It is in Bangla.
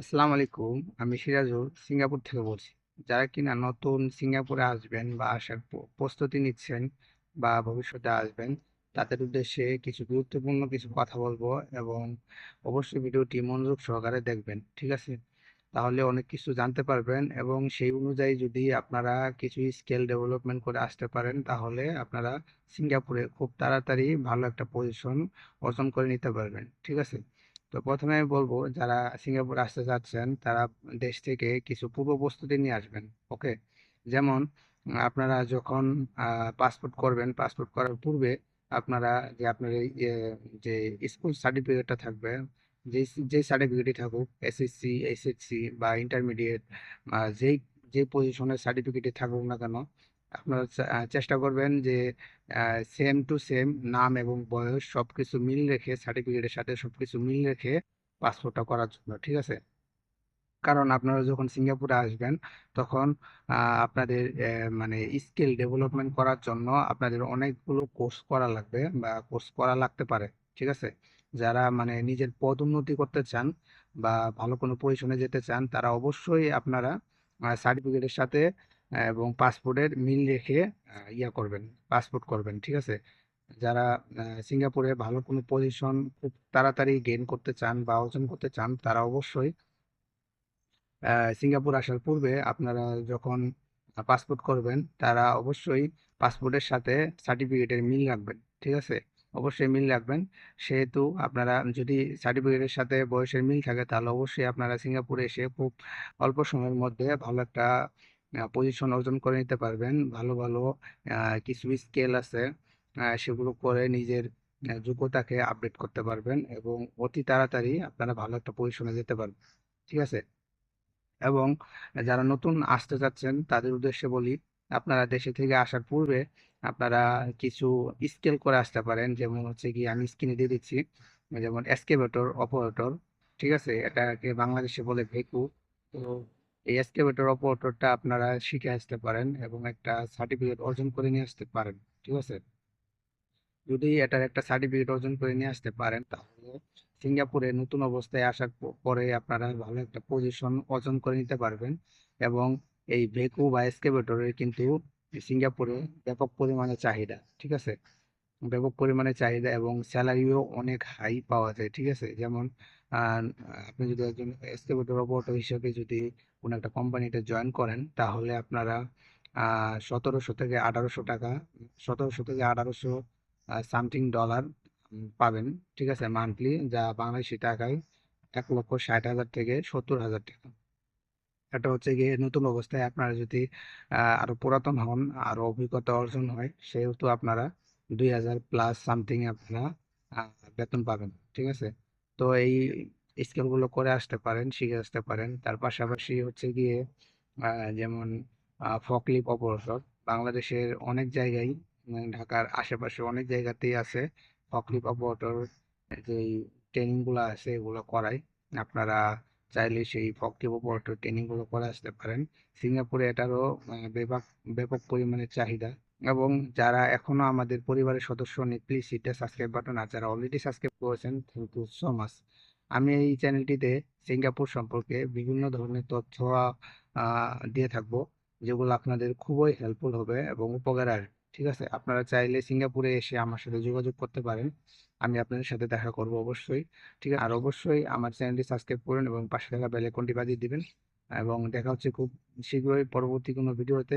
আসসালামু আলাইকুম, আমি সিরাজুল সিঙ্গাপুর থেকে বলছি। যারা কিনা নতুন সিঙ্গাপুরে আসবেন বা আসার প্রস্তুতি নিচ্ছেন বা ভবিষ্যতে আসবেন, তাদের উদ্দেশ্যে কিছু গুরুত্বপূর্ণ কিছু কথা বলব এবং অবশ্যই ভিডিওটি মনোযোগ সহকারে দেখবেন, ঠিক আছে? তাহলে অনেক কিছু জানতে পারবেন এবং সেই অনুযায়ী যদি আপনারা কিছু স্কেল ডেভেলপমেন্ট করে আসতে পারেন, তাহলে আপনারা সিঙ্গাপুরে খুব তাড়াতাড়ি ভালো একটা পজিশন অর্জন করে নিতে পারবেন, ঠিক আছে? তো প্রথমে আমি বলব, যারা সিঙ্গাপুর আসতে চাচ্ছেন, তারা দেশ থেকে কিছু পূর্ব প্রস্তুতি নিয়ে আসবেন, ওকে? যেমন, আপনারা যখন পাসপোর্ট করবেন পাসপোর্ট করার পূর্বে আপনারা যে আপনার যে স্কুল সার্টিফিকেটটা থাকবে, যে যে সার্টিফিকেটই থাকুক এসএসসি এইচএসসি বা ইন্টারমিডিয়েট যেই, যে পজিশনের সার্টিফিকেটই থাকুক না কেন আপনারা চেষ্টা করবেন যে সেম টু সেম নাম এবং বয়স সবকিছু মিল রেখে সার্টিফিকেটের সাথে সবকিছু মিল রেখে পাসপোর্টটা করার জন্য, ঠিক আছে? কারণ আপনারা যখন সিঙ্গাপুরে আসবেন, তখন আপনাদের মানে স্কিল ডেভেলপমেন্ট করার জন্য আপনাদের অনেকগুলো কোর্স করা লাগবে বা কোর্স করা লাগতে পারে, ঠিক আছে? যারা মানে নিজের পদ উন্নতি করতে চান বা ভালো কোনো পজিশনে যেতে চান, তারা অবশ্যই আপনারা সার্টিফিকেটের সাথে এবং পাসপোর্টের মিল রেখে ইয়া করবেন, পাসপোর্ট করবেন, ঠিক আছে? যারা সিঙ্গাপুরে ভালো কোনো পজিশন খুব তাড়াতাড়ি গেইন করতে চান বা অর্জন করতে চান, তারা অবশ্যই সিঙ্গাপুর আসার পূর্বে আপনারা যখন পাসপোর্ট করবেন, তারা অবশ্যই পাসপোর্টের সাথে সার্টিফিকেটের মিল রাখবেন, ঠিক আছে? অবশ্যই মিল রাখবেন। সেহেতু আপনারা যদি সার্টিফিকেটের সাথে বয়সের মিল থাকে, তাহলে অবশ্যই আপনারা সিঙ্গাপুরে এসে খুব অল্প সময়ের মধ্যে ভালো একটা পজিশন অর্জন করে নিতে পারবেন। ভালো ভালো কিছু স্কেল আছে সেগুলো করে নিজের যোগ্যতাকে আপডেট করতে পারবেন এবং অতি তাড়াতাড়ি আপনারা ভালো একটা পজিশনে যেতে পারবেন। ঠিক আছে? এবং যারা নতুন আসতে চাচ্ছেন তাদের উদ্দেশ্যে বলি, আপনারা দেশে থেকে আসার পূর্বে আপনারা কিছু স্কেল করে আসতে পারেন। যেমন হচ্ছে কি আমি স্ক্রিনে দিয়ে দিচ্ছি, যেমন এসকেভেটর অপারেটর ঠিক আছে? এটাকে বাংলাদেশে বলে ভেকু তো এই এসকেভেটর অপারেটরটা আপনারা শিখে আসতে পারেন এবং একটা সার্টিফিকেট অর্জন করে নিয়ে আসতে পারেন, ঠিক আছে? যদি এটার একটা সার্টিফিকেট অর্জন করে নিয়ে আসতে পারেন, তাহলে সিঙ্গাপুরে নতুন অবস্থায় আসার পরে আপনারা ভালো একটা পজিশন অর্জন করে নিতে পারবেন এবং এই ভেকু বা এক্সকেভেটরের কিন্তু সিঙ্গাপুরে ব্যাপক পরিমাণে চাহিদা, ঠিক আছে? ব্যাপক পরিমাণে চাহিদা এবং স্যালারিও অনেক হাই পাওয়া যায়, ঠিক আছে? যেমন আপনি যদি একজন অপারেটর হিসেবে যদি কোনো একটা কোম্পানিতে জয়েন করেন, তাহলে আপনারা সতেরোশো থেকে আঠারোশো টাকা, সতেরোশো থেকে আঠারোশো সামথিং ডলার পাবেন, ঠিক আছে? মান্থলি যা বাংলাদেশি টাকায় এক লক্ষ ষাট হাজার থেকে সত্তর হাজার টাকা। এটা হচ্ছে গিয়ে নতুন অবস্থায় আপনারা যদি আরও পুরাতন হন, আরও অভিজ্ঞতা অর্জন হয়, সেহেতু আপনারা দুই হাজার প্লাস সামথিং আপনারা বেতন পাবেন, ঠিক আছে? তো এই স্কিলগুলো করে আসতে পারেন, শিখে আসতে পারেন। তার পাশাপাশি হচ্ছে গিয়ে যেমন ফকলিফ অপারেটর বাংলাদেশের অনেক জায়গায় ঢাকার আশেপাশে অনেক জায়গাতেই আছে ফকলিফ অপারেটর যে ট্রেনিংগুলো আছে এগুলো করায়। আপনারা চাইলে সেই ফকলিফ অপারেটর ট্রেনিংগুলো করে আসতে পারেন। সিঙ্গাপুরে এটারও ব্যাপক ব্যাপক পরিমাণে চাহিদা। এবং যারা এখনও আমাদের পরিবারের সদস্য নেই প্লিজ হিটে সাবস্ক্রাইব বাটন আর যারা অলরেডি সাবস্ক্রাইব করেছেন থ্যাংক ইউ সো মাচ আমি এই চ্যানেলটিতে সিঙ্গাপুর সম্পর্কে বিভিন্ন ধরনের তথ্য দিয়ে থাকব, যেগুলো আপনাদের খুবই হেল্পফুল হবে এবং উপকার আসবে ঠিক আছে? আপনারা চাইলে সিঙ্গাপুরে এসে আমার সাথে যোগাযোগ করতে পারেন, আমি আপনাদের সাথে দেখা করব অবশ্যই, ঠিক আছে? আর অবশ্যই আমার চ্যানেলটি সাবস্ক্রাইব করুন এবং পাশে থাকা বেল আইকনটি বাজিয়ে দিবেন, এবং দেখা হচ্ছে খুব শীঘ্রই পরবর্তী কোনো ভিডিওতে